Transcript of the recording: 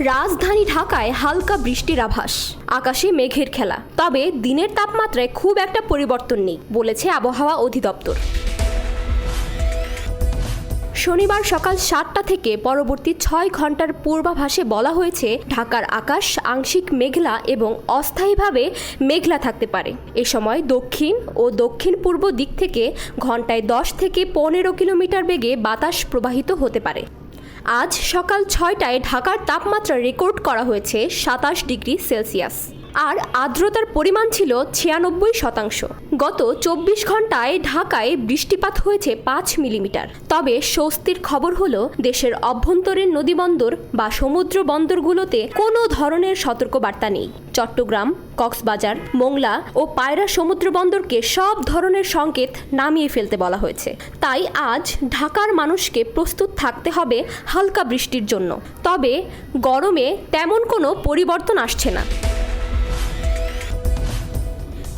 রাজধানী ঢাকায় হালকা বৃষ্টির আভাস। আকাশে মেঘের খেলা। তবে দিনের তাপমাত্রায় খুব একটা পরিবর্তন নেই, বলেছে আবহাওয়া অধিদপ্তর। শনিবার সকাল সাতটা থেকে পরবর্তী ছয় ঘণ্টার পূর্বাভাসে বলা হয়েছে, ঢাকার আকাশ আংশিক মেঘলা এবং অস্থায়ীভাবে মেঘলা থাকতে পারে। এ সময় দক্ষিণ ও দক্ষিণ পূর্ব দিক থেকে ঘন্টায় দশ থেকে পনেরো কিলোমিটার বেগে বাতাস প্রবাহিত হতে পারে। আজ সকাল ছয়টায় ঢাকার তাপমাত্রা রেকর্ড করা হয়েছে সাতাশ ডিগ্রি সেলসিয়াস। আর আর্দ্রতার পরিমাণ ছিল ছিয়ানব্বই শতাংশ। গত চব্বিশ ঘন্টায় ঢাকায় বৃষ্টিপাত হয়েছে পাঁচ মিলিমিটার। তবে স্বস্তির খবর হলো, দেশের অভ্যন্তরীণ নদীবন্দর বা সমুদ্র বন্দরগুলোতে কোনো ধরনের সতর্কবার্তা নেই। চট্টগ্রাম, কক্সবাজার, মোংলা ও পায়রা সমুদ্র বন্দরকে সব ধরনের সংকেত নামিয়ে ফেলতে বলা হয়েছে। তাই আজ ঢাকার মানুষকে প্রস্তুত থাকতে হবে হালকা বৃষ্টির জন্য। তবে গরমে তেমন কোনো পরিবর্তন আসছে না।